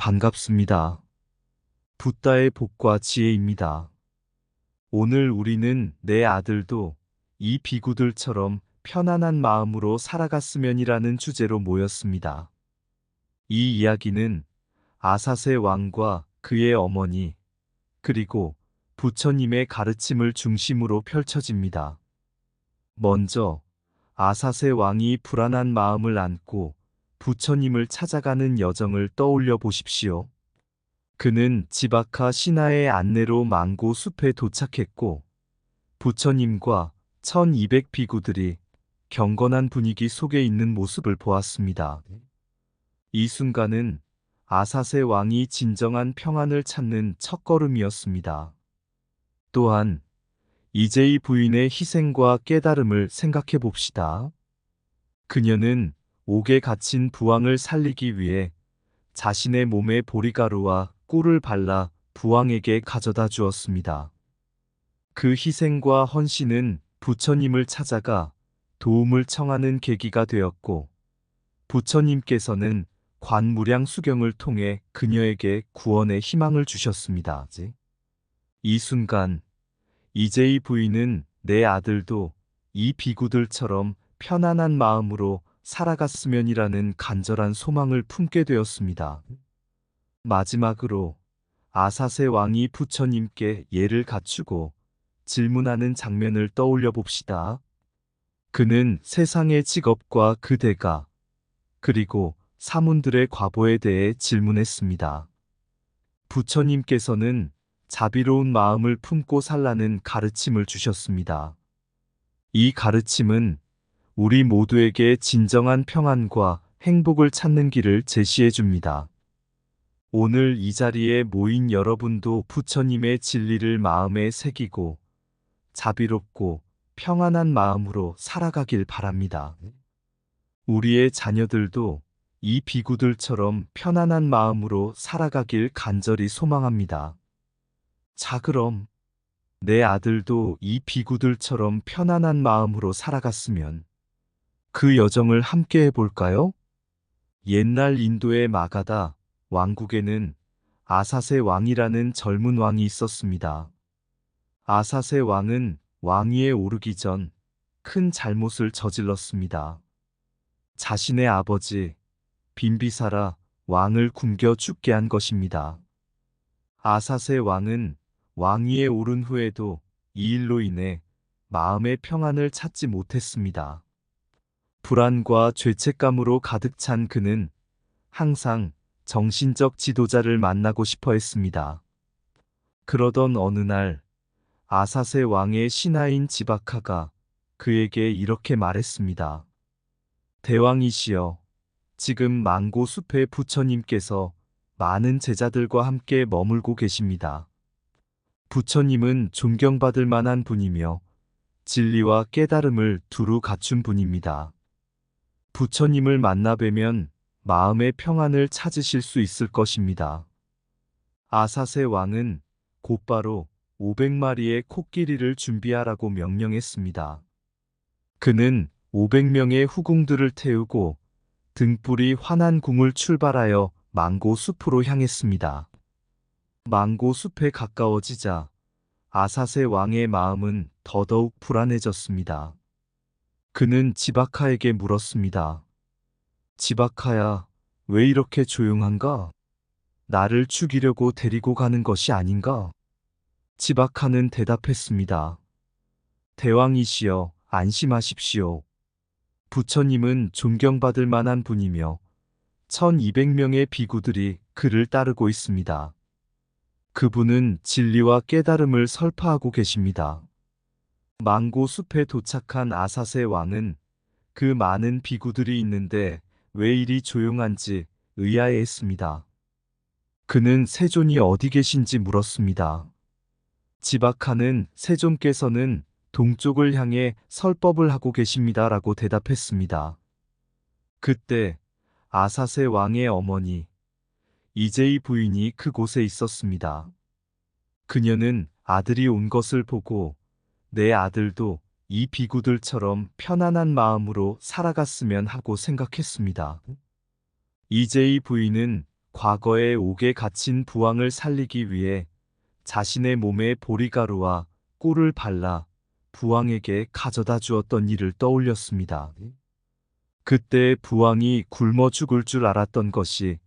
반갑습니다. 붓다의 복과 지혜입니다. 오늘 우리는 내 아들도 이 비구들처럼 편안한 마음으로 살아갔으면이라는 주제로 모였습니다. 이 이야기는 아사세 왕과 그의 어머니, 그리고 부처님의 가르침을 중심으로 펼쳐집니다. 먼저 아사세 왕이 불안한 마음을 안고 부처님을 찾아가는 여정을 떠올려 보십시오. 그는 지바카 신하의 안내로 망고 숲에 도착했고 부처님과 1200 비구들이 경건한 분위기 속에 있는 모습을 보았습니다. 이 순간은 아사세 왕이 진정한 평안을 찾는 첫걸음이었습니다. 또한 이제이 부인의 희생과 깨달음을 생각해 봅시다. 그녀는 옥에 갇힌 부왕을 살리기 위해 자신의 몸에 보리가루와 꿀을 발라 부왕에게 가져다 주었습니다. 그 희생과 헌신은 부처님을 찾아가 도움을 청하는 계기가 되었고, 부처님께서는 관무량 수경을 통해 그녀에게 구원의 희망을 주셨습니다. 이 순간, 이제이 부인은 내 아들도 이 비구들처럼 편안한 마음으로 살아갔으면이라는 간절한 소망을 품게 되었습니다. 마지막으로 아사세 왕이 부처님께 예를 갖추고 질문하는 장면을 떠올려 봅시다. 그는 세상의 직업과 그 대가, 그리고 사문들의 과보에 대해 질문했습니다. 부처님께서는 자비로운 마음을 품고 살라는 가르침을 주셨습니다. 이 가르침은 우리 모두에게 진정한 평안과 행복을 찾는 길을 제시해 줍니다. 오늘 이 자리에 모인 여러분도 부처님의 진리를 마음에 새기고 자비롭고 평안한 마음으로 살아가길 바랍니다. 우리의 자녀들도 이 비구들처럼 편안한 마음으로 살아가길 간절히 소망합니다. 자, 그럼 내 아들도 이 비구들처럼 편안한 마음으로 살아갔으면 그 여정을 함께 해볼까요? 옛날 인도의 마가다 왕국에는 아사세 왕이라는 젊은 왕이 있었습니다. 아사세 왕은 왕위에 오르기 전 큰 잘못을 저질렀습니다. 자신의 아버지 빈비사라 왕을 굶겨 죽게 한 것입니다. 아사세 왕은 왕위에 오른 후에도 이 일로 인해 마음의 평안을 찾지 못했습니다. 불안과 죄책감으로 가득 찬 그는 항상 정신적 지도자를 만나고 싶어 했습니다. 그러던 어느 날 아사세 왕의 신하인 지바카가 그에게 이렇게 말했습니다. 대왕이시여, 지금 망고 숲의 부처님께서 많은 제자들과 함께 머물고 계십니다. 부처님은 존경받을 만한 분이며 진리와 깨달음을 두루 갖춘 분입니다. 부처님을 만나 뵈면 마음의 평안을 찾으실 수 있을 것입니다. 아사세 왕은 곧바로 500마리의 코끼리를 준비하라고 명령했습니다. 그는 500명의 후궁들을 태우고 등불이 환한 궁을 출발하여 망고 숲으로 향했습니다. 망고 숲에 가까워지자 아사세 왕의 마음은 더더욱 불안해졌습니다. 그는 지바카에게 물었습니다. 지바카야, 왜 이렇게 조용한가? 나를 죽이려고 데리고 가는 것이 아닌가? 지바카는 대답했습니다. 대왕이시여, 안심하십시오. 부처님은 존경받을 만한 분이며 1200명의 비구들이 그를 따르고 있습니다. 그분은 진리와 깨달음을 설파하고 계십니다. 망고 숲에 도착한 아사세 왕은 그 많은 비구들이 있는데 왜 이리 조용한지 의아해했습니다. 그는 세존이 어디 계신지 물었습니다. 지바카는 세존께서는 동쪽을 향해 설법을 하고 계십니다라고 대답했습니다. 그때 아사세 왕의 어머니 이제이 부인이 그곳에 있었습니다. 그녀는 아들이 온 것을 보고 내 아들도 이 비구들처럼 편안한 마음으로 살아갔으면 하고 생각했습니다. 이제이 부인은 과거의 옥에 갇힌 부왕을 살리기 위해 자신의 몸에 보리가루와 꿀을 발라 부왕에게 가져다 주었던 일을 떠올렸습니다. 그때 부왕이 굶어 죽을 줄 알았던 것이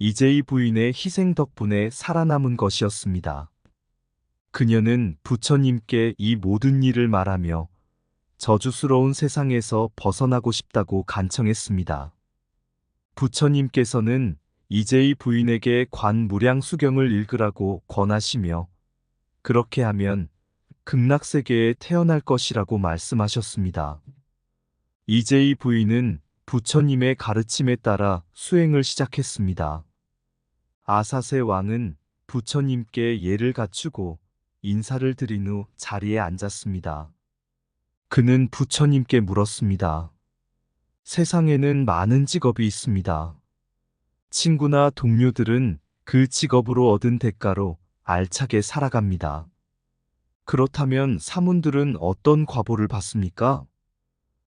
이제이 부인의 희생 덕분에 살아남은 것이었습니다. 그녀는 부처님께 이 모든 일을 말하며 저주스러운 세상에서 벗어나고 싶다고 간청했습니다. 부처님께서는 이제이 부인에게 관무량 수경을 읽으라고 권하시며 그렇게 하면 극락세계에 태어날 것이라고 말씀하셨습니다. 이제이 부인은 부처님의 가르침에 따라 수행을 시작했습니다. 아사세 왕은 부처님께 예를 갖추고 인사를 드린 후 자리에 앉았습니다. 그는 부처님께 물었습니다. 세상에는 많은 직업이 있습니다. 친구나 동료들은 그 직업으로 얻은 대가로 알차게 살아갑니다. 그렇다면 사문들은 어떤 과보를 받습니까?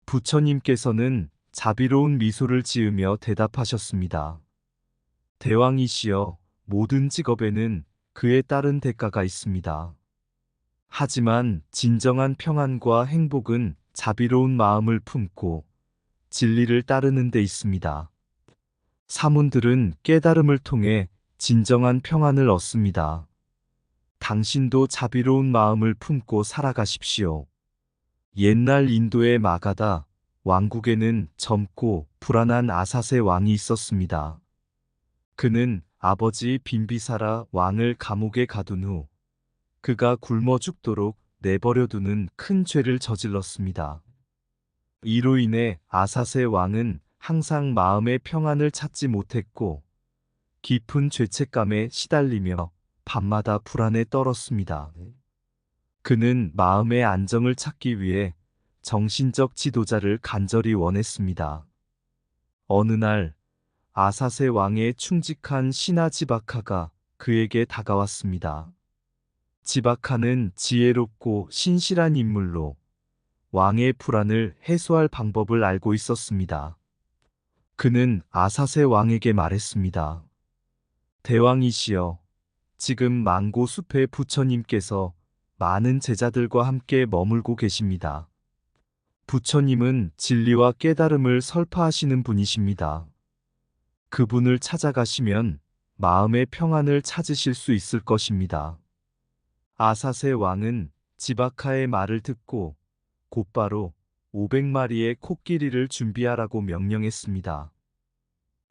부처님께서는 자비로운 미소를 지으며 대답하셨습니다. 대왕이시여, 모든 직업에는 그에 따른 대가가 있습니다. 하지만 진정한 평안과 행복은 자비로운 마음을 품고 진리를 따르는 데 있습니다. 사문들은 깨달음을 통해 진정한 평안을 얻습니다. 당신도 자비로운 마음을 품고 살아가십시오. 옛날 인도의 마가다 왕국에는 젊고 불안한 아사세 왕이 있었습니다. 그는 아버지 빈비사라 왕을 감옥에 가둔 후 그가 굶어 죽도록 내버려두는 큰 죄를 저질렀습니다. 이로 인해 아사세 왕은 항상 마음의 평안을 찾지 못했고 깊은 죄책감에 시달리며 밤마다 불안에 떨었습니다. 그는 마음의 안정을 찾기 위해 정신적 지도자를 간절히 원했습니다. 어느 날 아사세 왕의 충직한 신하 지바카가 그에게 다가왔습니다. 지바카는 지혜롭고 신실한 인물로 왕의 불안을 해소할 방법을 알고 있었습니다. 그는 아사세 왕에게 말했습니다. 대왕이시여, 지금 망고 숲의 부처님께서 많은 제자들과 함께 머물고 계십니다. 부처님은 진리와 깨달음을 설파하시는 분이십니다. 그분을 찾아가시면 마음의 평안을 찾으실 수 있을 것입니다. 아사세 왕은 지바카의 말을 듣고 곧바로 500마리의 코끼리를 준비하라고 명령했습니다.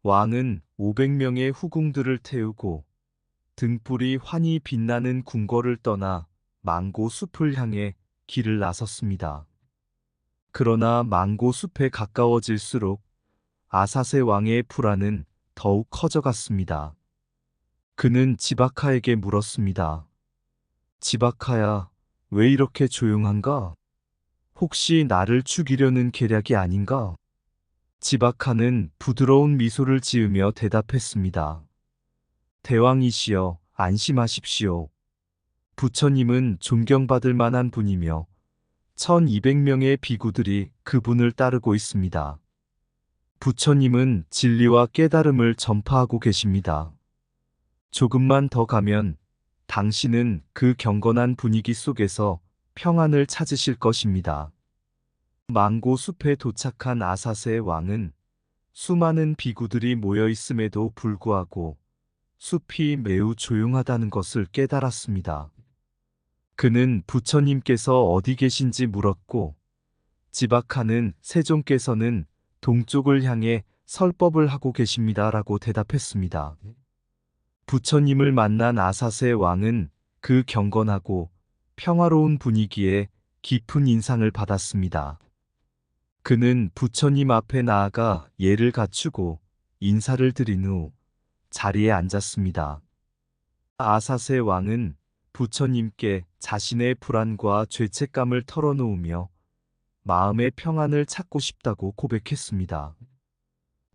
왕은 500명의 후궁들을 태우고 등불이 환히 빛나는 궁궐을 떠나 망고 숲을 향해 길을 나섰습니다. 그러나 망고 숲에 가까워질수록 아사세 왕의 불안은 더욱 커져갔습니다. 그는 지바카에게 물었습니다. 지바카야, 왜 이렇게 조용한가? 혹시 나를 죽이려는 계략이 아닌가? 지바카는 부드러운 미소를 지으며 대답했습니다. 대왕이시여, 안심하십시오. 부처님은 존경받을 만한 분이며 1200명의 비구들이 그분을 따르고 있습니다. 부처님은 진리와 깨달음을 전파하고 계십니다. 조금만 더 가면 당신은 그 경건한 분위기 속에서 평안을 찾으실 것입니다. 망고 숲에 도착한 아사세 왕은 수많은 비구들이 모여 있음에도 불구하고 숲이 매우 조용하다는 것을 깨달았습니다. 그는 부처님께서 어디 계신지 물었고 지바카는 세종께서는 동쪽을 향해 설법을 하고 계십니다 라고 대답했습니다. 부처님을 만난 아사세 왕은 그 경건하고 평화로운 분위기에 깊은 인상을 받았습니다. 그는 부처님 앞에 나아가 예를 갖추고 인사를 드린 후 자리에 앉았습니다. 아사세 왕은 부처님께 자신의 불안과 죄책감을 털어놓으며 마음의 평안을 찾고 싶다고 고백했습니다.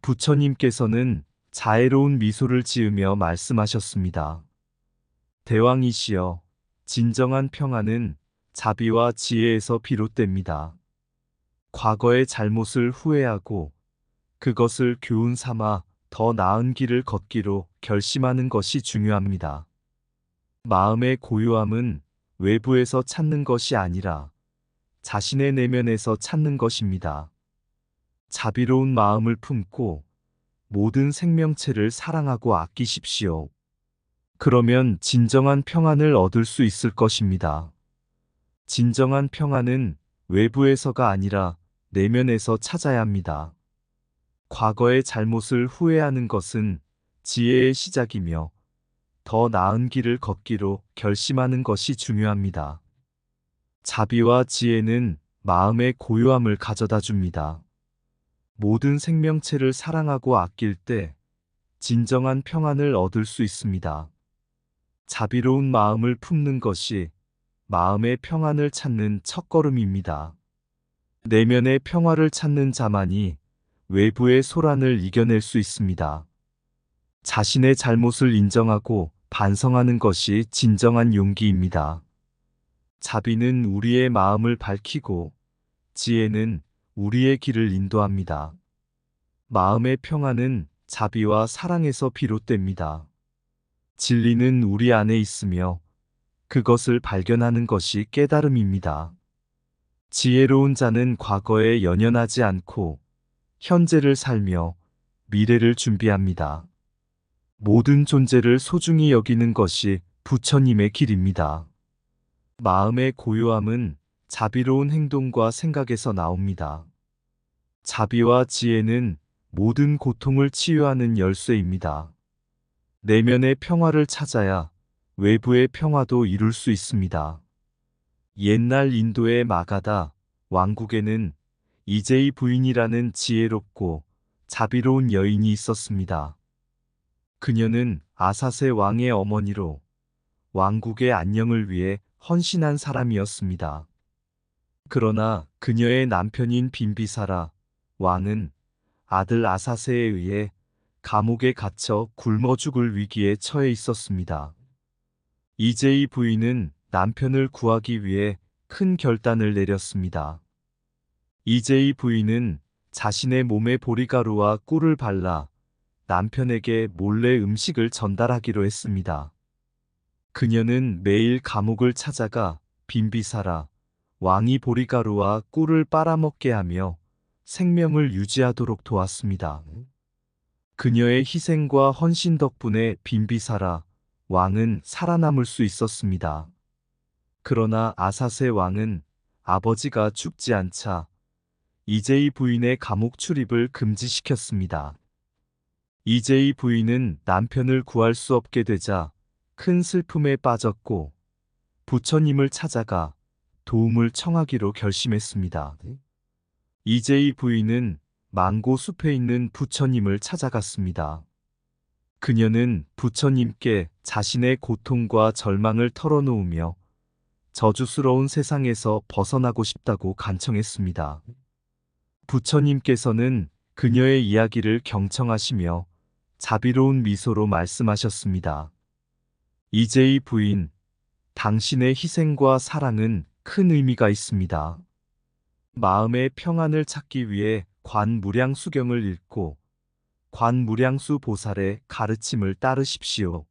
부처님께서는 자애로운 미소를 지으며 말씀하셨습니다. 대왕이시여, 진정한 평안은 자비와 지혜에서 비롯됩니다. 과거의 잘못을 후회하고 그것을 교훈 삼아 더 나은 길을 걷기로 결심하는 것이 중요합니다. 마음의 고요함은 외부에서 찾는 것이 아니라 자신의 내면에서 찾는 것입니다. 자비로운 마음을 품고 모든 생명체를 사랑하고 아끼십시오. 그러면 진정한 평안을 얻을 수 있을 것입니다. 진정한 평안은 외부에서가 아니라 내면에서 찾아야 합니다. 과거의 잘못을 후회하는 것은 지혜의 시작이며 더 나은 길을 걷기로 결심하는 것이 중요합니다. 자비와 지혜는 마음의 고요함을 가져다 줍니다. 모든 생명체를 사랑하고 아낄 때 진정한 평안을 얻을 수 있습니다. 자비로운 마음을 품는 것이 마음의 평안을 찾는 첫걸음입니다. 내면의 평화를 찾는 자만이 외부의 소란을 이겨낼 수 있습니다. 자신의 잘못을 인정하고 반성하는 것이 진정한 용기입니다. 자비는 우리의 마음을 밝히고 지혜는 우리의 길을 인도합니다. 마음의 평안은 자비와 사랑에서 비롯됩니다. 진리는 우리 안에 있으며 그것을 발견하는 것이 깨달음입니다. 지혜로운 자는 과거에 연연하지 않고 현재를 살며 미래를 준비합니다. 모든 존재를 소중히 여기는 것이 부처님의 길입니다. 마음의 고요함은 자비로운 행동과 생각에서 나옵니다. 자비와 지혜는 모든 고통을 치유하는 열쇠입니다. 내면의 평화를 찾아야 외부의 평화도 이룰 수 있습니다. 옛날 인도의 마가다 왕국에는 이제이 부인이라는 지혜롭고 자비로운 여인이 있었습니다. 그녀는 아사세 왕의 어머니로 왕국의 안녕을 위해 헌신한 사람이었습니다. 그러나 그녀의 남편인 빈비사라 왕은 아들 아사세에 의해 감옥에 갇혀 굶어 죽을 위기에 처해 있었습니다. 이제이 부인은 남편을 구하기 위해 큰 결단을 내렸습니다. 이제이 부인은 자신의 몸에 보리가루와 꿀을 발라 남편에게 몰래 음식을 전달하기로 했습니다. 그녀는 매일 감옥을 찾아가 빈비사라 왕이 보리가루와 꿀을 빨아먹게 하며 생명을 유지하도록 도왔습니다. 그녀의 희생과 헌신 덕분에 빈비사라 왕은 살아남을 수 있었습니다. 그러나 아사세 왕은 아버지가 죽지 않자 이제이 부인의 감옥 출입을 금지시켰습니다. 이제이 부인은 남편을 구할 수 없게 되자 큰 슬픔에 빠졌고 부처님을 찾아가 도움을 청하기로 결심했습니다. 이제이 부인은 망고 숲에 있는 부처님을 찾아갔습니다. 그녀는 부처님께 자신의 고통과 절망을 털어놓으며 저주스러운 세상에서 벗어나고 싶다고 간청했습니다. 부처님께서는 그녀의 이야기를 경청하시며 자비로운 미소로 말씀하셨습니다. 이제이 부인, 당신의 희생과 사랑은 큰 의미가 있습니다. 마음의 평안을 찾기 위해 관무량수경을 읽고 관무량수 보살의 가르침을 따르십시오.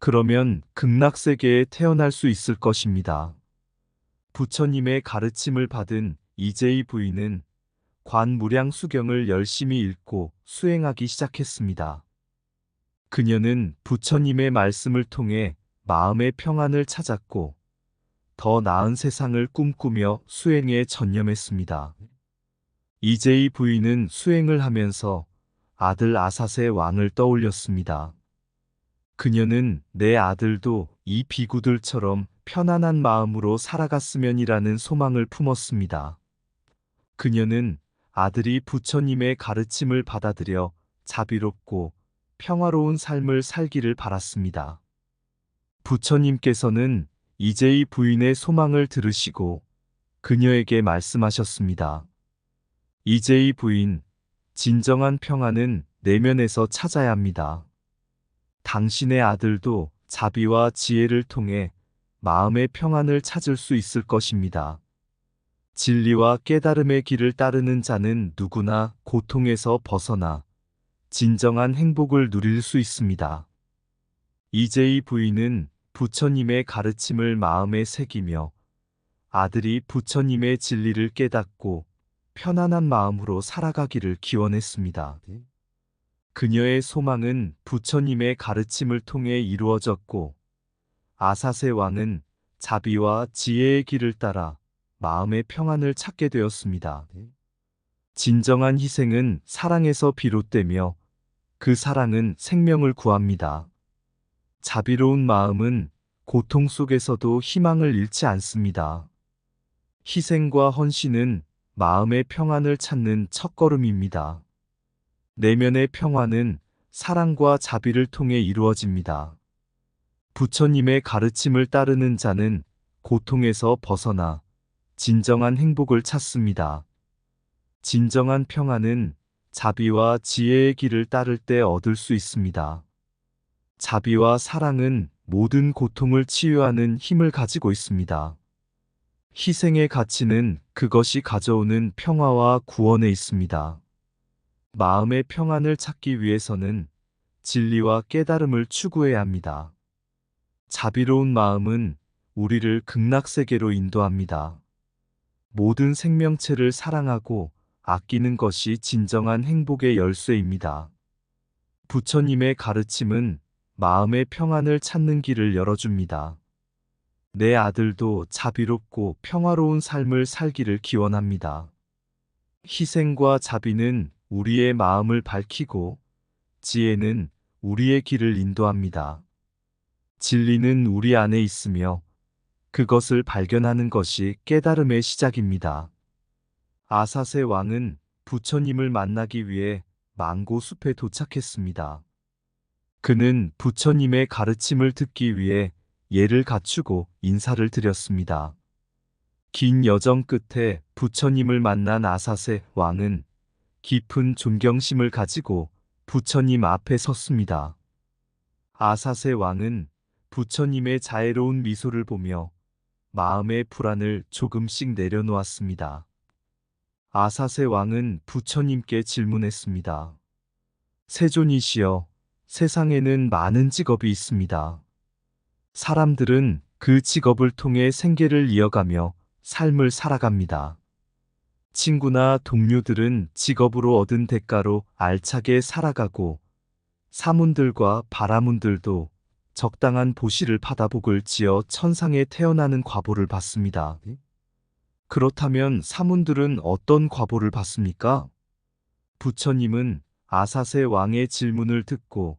그러면 극락세계에 태어날 수 있을 것입니다. 부처님의 가르침을 받은 이제이 부인은 관무량수경을 열심히 읽고 수행하기 시작했습니다. 그녀는 부처님의 말씀을 통해 마음의 평안을 찾았고 더 나은 세상을 꿈꾸며 수행에 전념했습니다. 이제이 부인은 수행을 하면서 아들 아사세 왕을 떠올렸습니다. 그녀는 내 아들도 이 비구들처럼 편안한 마음으로 살아갔으면이라는 소망을 품었습니다. 그녀는 아들이 부처님의 가르침을 받아들여 자비롭고 평화로운 삶을 살기를 바랐습니다. 부처님께서는 이제이 부인의 소망을 들으시고 그녀에게 말씀하셨습니다. 이제이 부인, 진정한 평안은 내면에서 찾아야 합니다. 당신의 아들도 자비와 지혜를 통해 마음의 평안을 찾을 수 있을 것입니다. 진리와 깨달음의 길을 따르는 자는 누구나 고통에서 벗어나 진정한 행복을 누릴 수 있습니다. 이제이 부인은 부처님의 가르침을 마음에 새기며 아들이 부처님의 진리를 깨닫고 편안한 마음으로 살아가기를 기원했습니다. 그녀의 소망은 부처님의 가르침을 통해 이루어졌고 아사세 왕은 자비와 지혜의 길을 따라 마음의 평안을 찾게 되었습니다. 진정한 희생은 사랑에서 비롯되며 그 사랑은 생명을 구합니다. 자비로운 마음은 고통 속에서도 희망을 잃지 않습니다. 희생과 헌신은 마음의 평안을 찾는 첫걸음입니다. 내면의 평안은 사랑과 자비를 통해 이루어집니다. 부처님의 가르침을 따르는 자는 고통에서 벗어나 진정한 행복을 찾습니다. 진정한 평안은 자비와 지혜의 길을 따를 때 얻을 수 있습니다. 자비와 사랑은 모든 고통을 치유하는 힘을 가지고 있습니다. 희생의 가치는 그것이 가져오는 평화와 구원에 있습니다. 마음의 평안을 찾기 위해서는 진리와 깨달음을 추구해야 합니다. 자비로운 마음은 우리를 극락세계로 인도합니다. 모든 생명체를 사랑하고 아끼는 것이 진정한 행복의 열쇠입니다. 부처님의 가르침은 마음의 평안을 찾는 길을 열어줍니다. 내 아들도 자비롭고 평화로운 삶을 살기를 기원합니다. 희생과 자비는 우리의 마음을 밝히고 지혜는 우리의 길을 인도합니다. 진리는 우리 안에 있으며 그것을 발견하는 것이 깨달음의 시작입니다. 아사세 왕은 부처님을 만나기 위해 망고 숲에 도착했습니다. 그는 부처님의 가르침을 듣기 위해 예를 갖추고 인사를 드렸습니다. 긴 여정 끝에 부처님을 만난 아사세 왕은 깊은 존경심을 가지고 부처님 앞에 섰습니다. 아사세 왕은 부처님의 자애로운 미소를 보며 마음의 불안을 조금씩 내려놓았습니다. 아사세 왕은 부처님께 질문했습니다. 세존이시여, 세상에는 많은 직업이 있습니다. 사람들은 그 직업을 통해 생계를 이어가며 삶을 살아갑니다. 친구나 동료들은 직업으로 얻은 대가로 알차게 살아가고 사문들과 바라문들도 적당한 보시를 받아 복을 지어 천상에 태어나는 과보를 받습니다. 그렇다면 사문들은 어떤 과보를 받습니까? 부처님은 아사세 왕의 질문을 듣고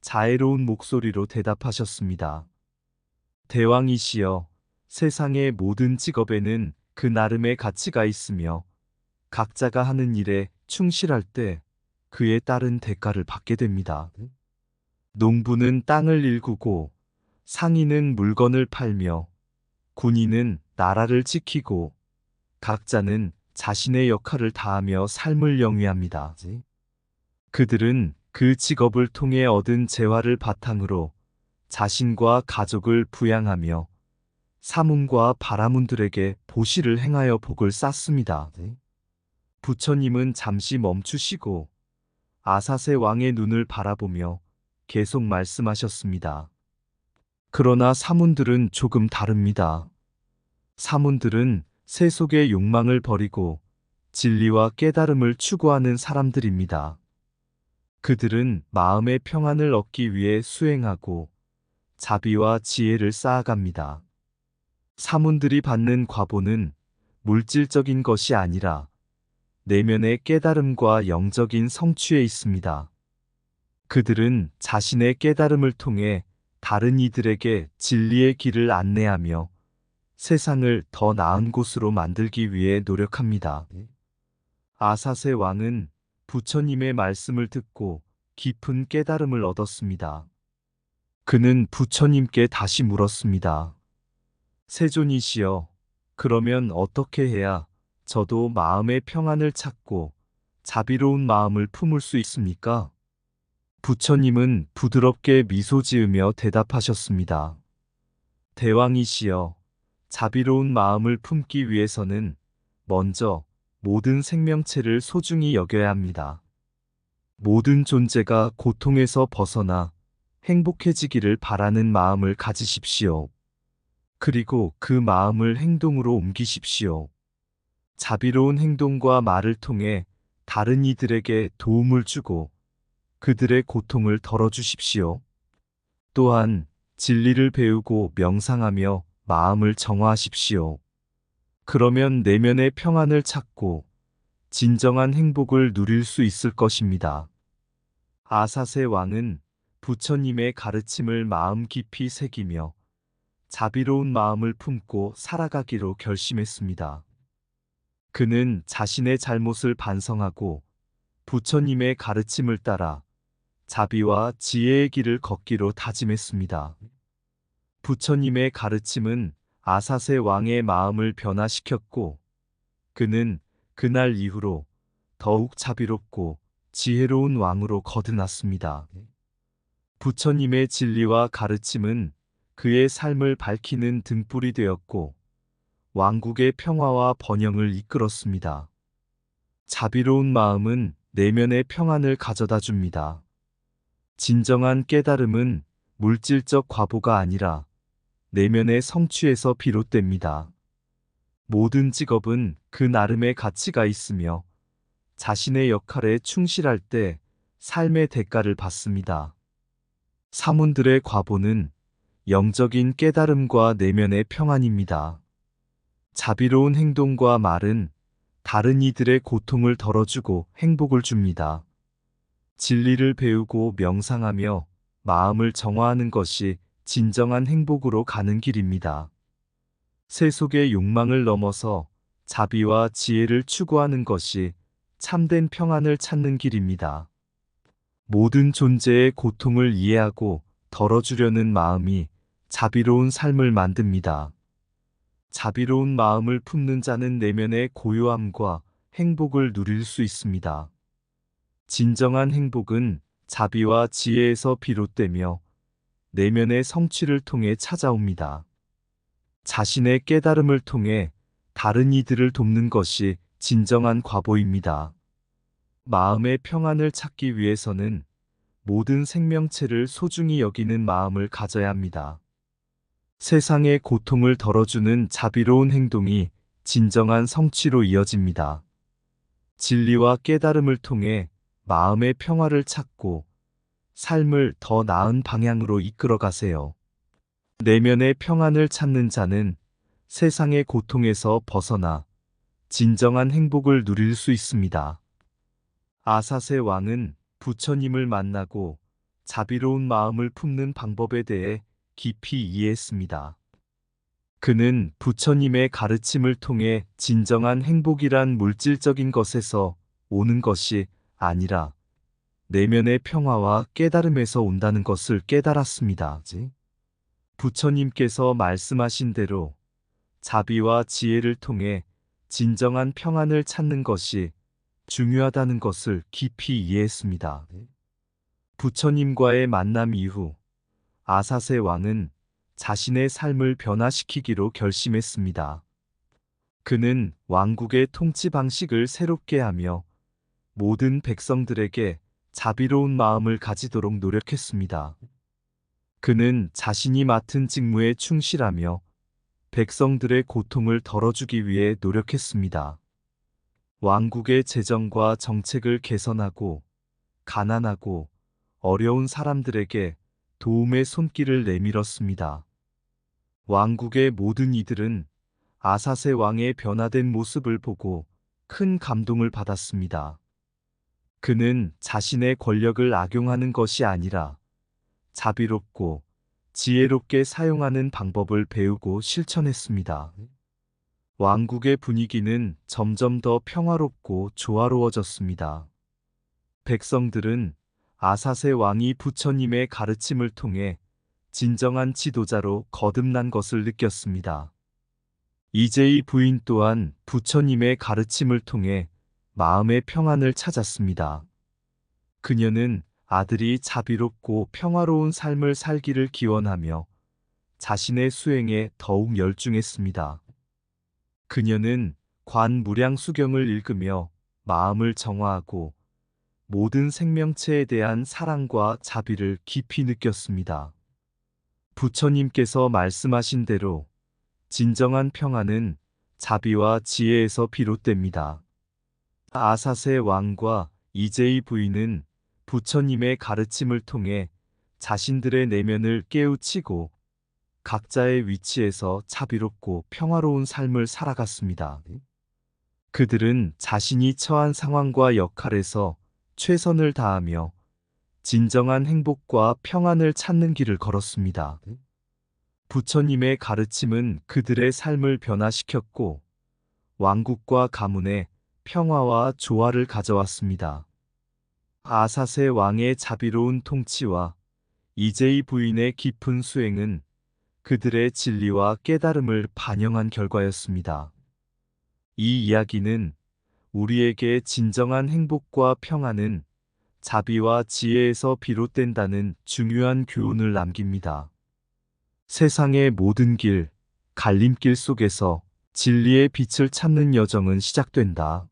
자애로운 목소리로 대답하셨습니다. 대왕이시여, 세상의 모든 직업에는 그 나름의 가치가 있으며 각자가 하는 일에 충실할 때 그에 따른 대가를 받게 됩니다. 농부는 땅을 일구고 상인은 물건을 팔며 군인은 나라를 지키고 각자는 자신의 역할을 다하며 삶을 영위합니다. 그들은 그 직업을 통해 얻은 재화를 바탕으로 자신과 가족을 부양하며 사문과 바라문들에게 보시를 행하여 복을 쌓습니다. 부처님은 잠시 멈추시고 아사세 왕의 눈을 바라보며 계속 말씀하셨습니다. 그러나 사문들은 조금 다릅니다. 사문들은 세속의 욕망을 버리고 진리와 깨달음을 추구하는 사람들입니다. 그들은 마음의 평안을 얻기 위해 수행하고 자비와 지혜를 쌓아갑니다. 사문들이 받는 과보는 물질적인 것이 아니라 내면의 깨달음과 영적인 성취에 있습니다. 그들은 자신의 깨달음을 통해 다른 이들에게 진리의 길을 안내하며 세상을 더 나은 곳으로 만들기 위해 노력합니다. 아사세 왕은 부처님의 말씀을 듣고 깊은 깨달음을 얻었습니다. 그는 부처님께 다시 물었습니다. 세존이시여, 그러면 어떻게 해야 저도 마음의 평안을 찾고 자비로운 마음을 품을 수 있습니까? 부처님은 부드럽게 미소 지으며 대답하셨습니다. 대왕이시여, 자비로운 마음을 품기 위해서는 먼저 모든 생명체를 소중히 여겨야 합니다. 모든 존재가 고통에서 벗어나 행복해지기를 바라는 마음을 가지십시오. 그리고 그 마음을 행동으로 옮기십시오. 자비로운 행동과 말을 통해 다른 이들에게 도움을 주고 그들의 고통을 덜어주십시오. 또한 진리를 배우고 명상하며 마음을 정화하십시오. 그러면 내면의 평안을 찾고 진정한 행복을 누릴 수 있을 것입니다. 아사세 왕은 부처님의 가르침을 마음 깊이 새기며 자비로운 마음을 품고 살아가기로 결심했습니다. 그는 자신의 잘못을 반성하고 부처님의 가르침을 따라 자비와 지혜의 길을 걷기로 다짐했습니다. 부처님의 가르침은 아사세 왕의 마음을 변화시켰고 그는 그날 이후로 더욱 자비롭고 지혜로운 왕으로 거듭났습니다. 부처님의 진리와 가르침은 그의 삶을 밝히는 등불이 되었고 왕국의 평화와 번영을 이끌었습니다. 자비로운 마음은 내면의 평안을 가져다 줍니다. 진정한 깨달음은 물질적 과보가 아니라 내면의 성취에서 비롯됩니다. 모든 직업은 그 나름의 가치가 있으며 자신의 역할에 충실할 때 삶의 대가를 받습니다. 사문들의 과보는 영적인 깨달음과 내면의 평안입니다. 자비로운 행동과 말은 다른 이들의 고통을 덜어주고 행복을 줍니다. 진리를 배우고 명상하며 마음을 정화하는 것이 진정한 행복으로 가는 길입니다. 세속의 욕망을 넘어서 자비와 지혜를 추구하는 것이 참된 평안을 찾는 길입니다. 모든 존재의 고통을 이해하고 덜어주려는 마음이 자비로운 삶을 만듭니다. 자비로운 마음을 품는 자는 내면의 고요함과 행복을 누릴 수 있습니다. 진정한 행복은 자비와 지혜에서 비롯되며 내면의 성취를 통해 찾아옵니다. 자신의 깨달음을 통해 다른 이들을 돕는 것이 진정한 과보입니다. 마음의 평안을 찾기 위해서는 모든 생명체를 소중히 여기는 마음을 가져야 합니다. 세상의 고통을 덜어주는 자비로운 행동이 진정한 성취로 이어집니다. 진리와 깨달음을 통해 마음의 평화를 찾고 삶을 더 나은 방향으로 이끌어 가세요. 내면의 평안을 찾는 자는 세상의 고통에서 벗어나 진정한 행복을 누릴 수 있습니다. 아사세 왕은 부처님을 만나고 자비로운 마음을 품는 방법에 대해 깊이 이해했습니다. 그는 부처님의 가르침을 통해 진정한 행복이란 물질적인 것에서 오는 것이 아니라 내면의 평화와 깨달음에서 온다는 것을 깨달았습니다. 부처님께서 말씀하신 대로 자비와 지혜를 통해 진정한 평안을 찾는 것이 중요하다는 것을 깊이 이해했습니다. 부처님과의 만남 이후 아사세 왕은 자신의 삶을 변화시키기로 결심했습니다. 그는 왕국의 통치 방식을 새롭게 하며 모든 백성들에게 자비로운 마음을 가지도록 노력했습니다. 그는 자신이 맡은 직무에 충실하며 백성들의 고통을 덜어주기 위해 노력했습니다. 왕국의 재정과 정책을 개선하고 가난하고 어려운 사람들에게 도움의 손길을 내밀었습니다. 왕국의 모든 이들은 아사세 왕의 변화된 모습을 보고 큰 감동을 받았습니다. 그는 자신의 권력을 악용하는 것이 아니라 자비롭고 지혜롭게 사용하는 방법을 배우고 실천했습니다. 왕국의 분위기는 점점 더 평화롭고 조화로워졌습니다. 백성들은 아사세 왕이 부처님의 가르침을 통해 진정한 지도자로 거듭난 것을 느꼈습니다. 이제의 부인 또한 부처님의 가르침을 통해 마음의 평안을 찾았습니다. 그녀는 아들이 자비롭고 평화로운 삶을 살기를 기원하며 자신의 수행에 더욱 열중했습니다. 그녀는 관 무량 수경을 읽으며 마음을 정화하고 모든 생명체에 대한 사랑과 자비를 깊이 느꼈습니다. 부처님께서 말씀하신 대로 진정한 평안은 자비와 지혜에서 비롯됩니다. 아사세 왕과 이제이 부인은 부처님의 가르침을 통해 자신들의 내면을 깨우치고 각자의 위치에서 자비롭고 평화로운 삶을 살아갔습니다. 그들은 자신이 처한 상황과 역할에서 최선을 다하며 진정한 행복과 평안을 찾는 길을 걸었습니다. 부처님의 가르침은 그들의 삶을 변화시켰고 왕국과 가문에 평화와 조화를 가져왔습니다. 아사세 왕의 자비로운 통치와 이제이 부인의 깊은 수행은 그들의 진리와 깨달음을 반영한 결과였습니다. 이 이야기는 우리에게 진정한 행복과 평안은 자비와 지혜에서 비롯된다는 중요한 교훈을 남깁니다. 세상의 모든 길, 갈림길 속에서 진리의 빛을 찾는 여정은 시작된다.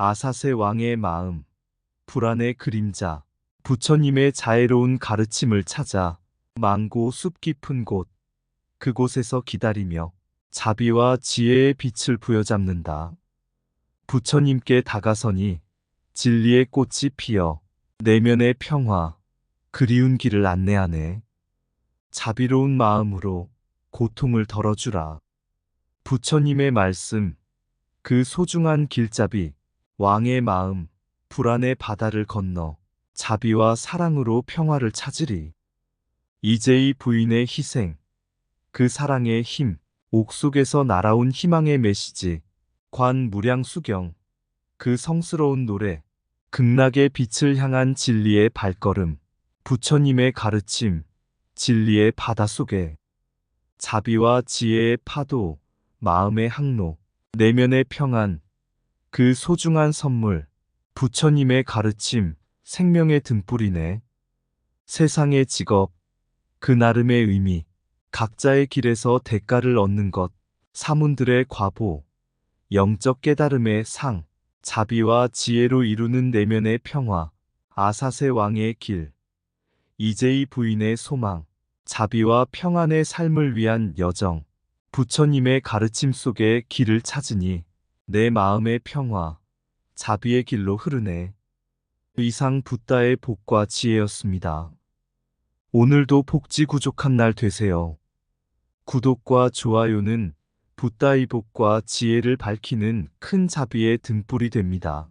아사세 왕의 마음, 불안의 그림자, 부처님의 자애로운 가르침을 찾아 망고 숲 깊은 곳, 그곳에서 기다리며 자비와 지혜의 빛을 부여잡는다. 부처님께 다가서니 진리의 꽃이 피어 내면의 평화, 그리운 길을 안내하네. 자비로운 마음으로 고통을 덜어주라. 부처님의 말씀, 그 소중한 길잡이, 왕의 마음, 불안의 바다를 건너 자비와 사랑으로 평화를 찾으리. 이제이 부인의 희생, 그 사랑의 힘, 옥속에서 날아온 희망의 메시지, 관 무량 수경, 그 성스러운 노래, 극락의 빛을 향한 진리의 발걸음, 부처님의 가르침, 진리의 바다 속에 자비와 지혜의 파도, 마음의 항로, 내면의 평안, 그 소중한 선물, 부처님의 가르침, 생명의 등불이네. 세상의 직업, 그 나름의 의미, 각자의 길에서 대가를 얻는 것, 사문들의 과보, 영적 깨달음의 상, 자비와 지혜로 이루는 내면의 평화, 아사세 왕의 길, 이제이 부인의 소망, 자비와 평안의 삶을 위한 여정, 부처님의 가르침 속에 길을 찾으니 내 마음의 평화, 자비의 길로 흐르네. 이상 붓다의 복과 지혜였습니다. 오늘도 복지 구족한 날 되세요. 구독과 좋아요는 붓다의 복과 지혜를 밝히는 큰 자비의 등불이 됩니다.